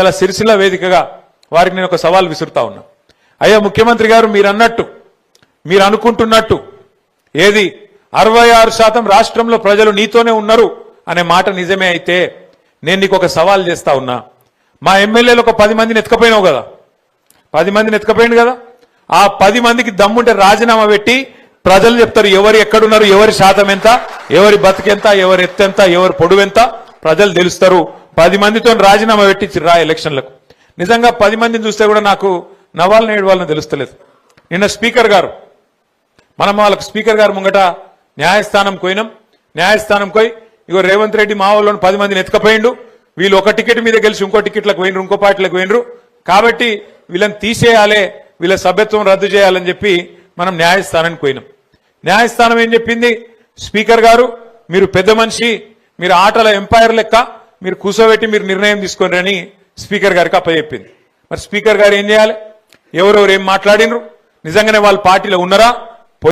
ఇలా సిరిసిల్ల వేదికగా వారికి నేను ఒక సవాల్ విసురుతా ఉన్నా. అయ్యా ముఖ్యమంత్రి గారు మీరు అన్నట్టు మీరు అనుకుంటున్నట్టు ఏది అరవై ఆరు శాతం రాష్ట్రంలో ప్రజలు నీతోనే ఉన్నారు అనే మాట నిజమే అయితే నేను నీకు ఒక సవాల్ చేస్తా ఉన్నా. మా ఎమ్మెల్యేలు ఒక పది మందిని ఎత్తుకపోయినావు కదా. పది మందిని ఎత్తుకపోయింది కదా. ఆ పది మందికి దమ్ముంటే రాజీనామా పెట్టి ప్రజలు చెప్తారు ఎవరు ఎక్కడున్నారు ఎవరి శాతం ఎంత ఎవరి బతికెంత ఎవరి ఎత్తెంత ఎవరి పొడువెంత ప్రజలు తెలుస్తారు. పది మందితో రాజీనామా పెట్టించి రా ఎలక్షన్లకు. నిజంగా పది మందిని చూస్తే కూడా నాకు నవ్వాలని ఏడవాలని తెలుస్తలేదు. నిన్న స్పీకర్ గారు మనం వాళ్ళకు స్పీకర్ గారు ముంగట న్యాయస్థానం పోయినాం న్యాయస్థానం పోయి ఇగో రేవంత్ రెడ్డి మా వాళ్ళని పది మందిని ఎత్తుకపోయిండు. వీళ్ళు ఒక టికెట్ మీద గెలిచి ఇంకో టికెట్లకు పోయినరు ఇంకో పార్టీలకు పోయినరు కాబట్టి వీళ్ళని తీసేయాలి వీళ్ళ సభ్యత్వం రద్దు చేయాలని చెప్పి మనం న్యాయస్థానానికి పోయినాం. న్యాయస్థానం ఏం చెప్పింది? స్పీకర్ గారు మీరు పెద్ద మనిషి మీరు ఆటల ఎంపైర్ లెక్క మీరు కూర్చోబెట్టి మీరు నిర్ణయం తీసుకోండి అని స్పీకర్ గారికి అప్పచెప్పింది మరి స్పీకర్ గారు ఏం చేయాలి? ఎవరెవరు ఏం మాట్లాడినరు? నిజంగానే వాళ్ళ పార్టీలో ఉన్నారా?